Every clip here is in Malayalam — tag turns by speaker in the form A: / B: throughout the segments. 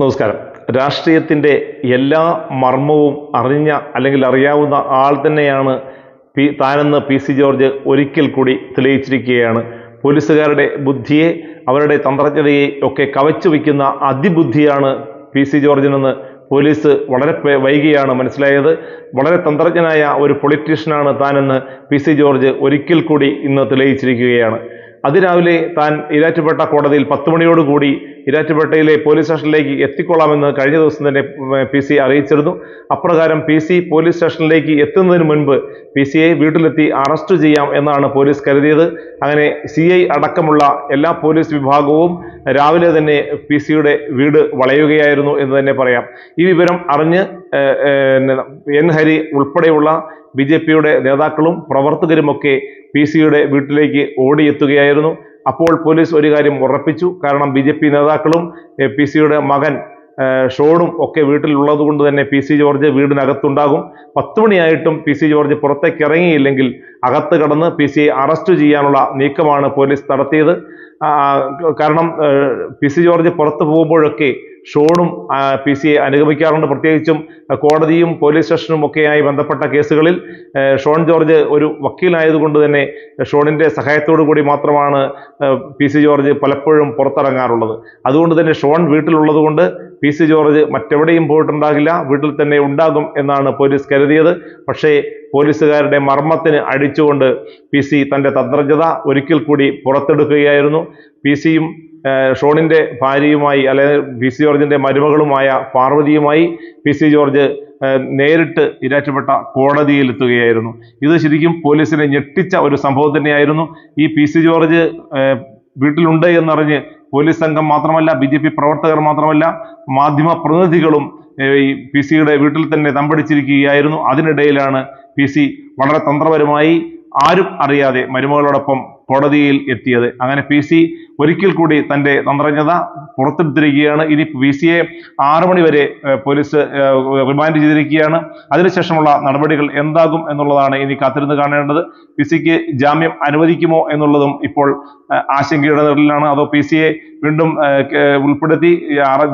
A: നമസ്കാരം. രാഷ്ട്രീയത്തിന്റെ എല്ലാ മർമ്മവും അറിഞ്ഞ അല്ലെങ്കിൽ അറിയാവുന്ന ആൾ തന്നെയാണ് പി താനെന്ന് പി സി ജോർജ് ഒരിക്കൽ കൂടി തെളിയിച്ചിരിക്കുകയാണ്. പോലീസുകാരുടെ ബുദ്ധിയെ അവരുടെ തന്ത്രജ്ഞതയെ ഒക്കെ കവച്ചു വയ്ക്കുന്ന അതിബുദ്ധിയാണ് പി സി ജോർജിനെന്ന് പോലീസ് വളരെ വൈകിയാണ് മനസ്സിലായത്. വളരെ തന്ത്രജ്ഞനായ ഒരു പൊളിറ്റീഷ്യനാണ് താനെന്ന് പി സി ജോർജ് ഒരിക്കൽ കൂടി ഇന്ന് തെളിയിച്ചിരിക്കുകയാണ്. അതിരാവിലെ താൻ ഇരാറ്റുപേട്ട കോടതിയിൽ പത്ത് മണിയോടുകൂടി ഇരാറ്റുപേട്ടയിലെ പോലീസ് സ്റ്റേഷനിലേക്ക് എത്തിക്കൊള്ളാമെന്ന് കഴിഞ്ഞ ദിവസം തന്നെ പി സി അറിയിച്ചിരുന്നു. അപ്രകാരം പി സി പോലീസ് സ്റ്റേഷനിലേക്ക് എത്തുന്നതിന് മുൻപ് പി സിയെ വീട്ടിലെത്തി അറസ്റ്റ് ചെയ്യാം എന്നാണ് പോലീസ് കരുതിയത്. അങ്ങനെ സി ഐ അടക്കമുള്ള എല്ലാ പോലീസ് വിഭാഗവും രാവിലെ തന്നെ പി സിയുടെ വീട് വളയുകയായിരുന്നു എന്ന് തന്നെ പറയാം. ഈ വിവരം അറിഞ്ഞ് എൻ ഹരി ഉൾപ്പെടെയുള്ള ബി ജെ പിയുടെ നേതാക്കളും പ്രവർത്തകരുമൊക്കെ പി സിയുടെ വീട്ടിലേക്ക് ഓടിയെത്തുകയായിരുന്നു. അപ്പോൾ പോലീസ് ഒരു കാര്യം ഉറപ്പിച്ചു. കാരണം ബി ജെ പി നേതാക്കളും പി സിയുടെ മകൻ ഷോണും ഒക്കെ വീട്ടിലുള്ളത് കൊണ്ട് തന്നെ പി സി ജോർജ് വീടിനകത്തുണ്ടാകും. പത്ത് മണിയായിട്ടും പി സി ജോർജ് പുറത്തേക്ക് ഇറങ്ങിയില്ലെങ്കിൽ അകത്ത് കടന്ന് പി സിയെ അറസ്റ്റ് ചെയ്യാനുള്ള നീക്കമാണ് പോലീസ് നടത്തിയത്. കാരണം പി സി ജോർജ് പുറത്തു പോകുമ്പോഴൊക്കെ ഷോണും പി സിയെ അനുഗമിക്കാറുണ്ട്. പ്രത്യേകിച്ചും കോടതിയും പോലീസ് സ്റ്റേഷനും ഒക്കെയായി ബന്ധപ്പെട്ട കേസുകളിൽ ഷോൺ ജോർജ് ഒരു വക്കീലായതുകൊണ്ട് തന്നെ ഷോണിന്റെ സഹായത്തോടു കൂടി മാത്രമാണ് പി സി ജോർജ് പലപ്പോഴും പുറത്തിറങ്ങാറുള്ളത്. അതുകൊണ്ട് തന്നെ ഷോൺ വീട്ടിലുള്ളത് കൊണ്ട് പി സി ജോർജ് മറ്റെവിടെയും പോയിട്ടുണ്ടാകില്ല. വീട്ടിൽ തന്നെ ഉണ്ടാകും എന്നാണ് പോലീസ് കരുതിയത്. പക്ഷേ പോലീസുകാരുടെ മർമ്മത്തിന് അടിച്ചുകൊണ്ട് പി സി തന്റെ തന്ത്രജ്ഞത ഒരിക്കൽ കൂടി പുറത്തെടുക്കുകയായിരുന്നു. പി സിയും ഷോണിന്റെ ഭാര്യയുമായി അല്ലെങ്കിൽ പി സി ജോർജിന്റെ മരുമകളുമായ പാർവതിയുമായി പി സി ജോർജ് നേരിട്ട് ഇരാറ്റുപെട്ട കോടതിയിൽ എത്തുകയായിരുന്നു ഇത് ശരിക്കും പോലീസിനെ ഞെട്ടിച്ച ഒരു സംഭവം തന്നെയായിരുന്നു. ഈ പി സി ജോർജ് വീട്ടിലുണ്ട് എന്നറിഞ്ഞ് പോലീസ് സംഘം മാത്രമല്ല ബി ജെ പി പ്രവർത്തകർ മാത്രമല്ല മാധ്യമ പ്രതിനിധികളും ഈ പി സിയുടെ വീട്ടിൽ തന്നെ തമ്പടിച്ചിരിക്കുകയായിരുന്നു. അതിനിടയിലാണ് പി സി വളരെ തന്ത്രപരമായി ആരും അറിയാതെ മരുമകളോടൊപ്പം കോടതിയിൽ എത്തിയത്. അങ്ങനെ പി സി ഒരിക്കൽ കൂടി തന്റെ തന്ത്രജ്ഞത പുറത്തെടുത്തിരിക്കുകയാണ്. ഇനി പി സിയെ ആറു മണി വരെ ഏഹ്, പോലീസ് റിമാൻഡ് ചെയ്തിരിക്കുകയാണ്. അതിനുശേഷമുള്ള നടപടികൾ എന്താകും എന്നുള്ളതാണ് ഇനി കാത്തിരുന്ന് കാണേണ്ടത്. പി സിക്ക് ജാമ്യം അനുവദിക്കുമോ എന്നുള്ളതും ഇപ്പോൾ ആശങ്കയുടെ നിഴലിലാണ് അതോ പി സിയെ വീണ്ടും ഉൾപ്പെടുത്തി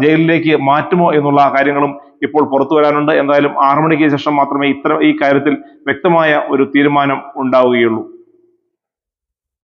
A: ജയിലിലേക്ക് മാറ്റുമോ എന്നുള്ള കാര്യങ്ങളും ഇപ്പോൾ പുറത്തു വരാനുണ്ട്. എന്തായാലും ആറു മണിക്ക് ശേഷം മാത്രമേ ഇത്തരം ഈ കാര്യത്തിൽ വ്യക്തമായ ഒരു തീരുമാനം ഉണ്ടാവുകയുള്ളൂ.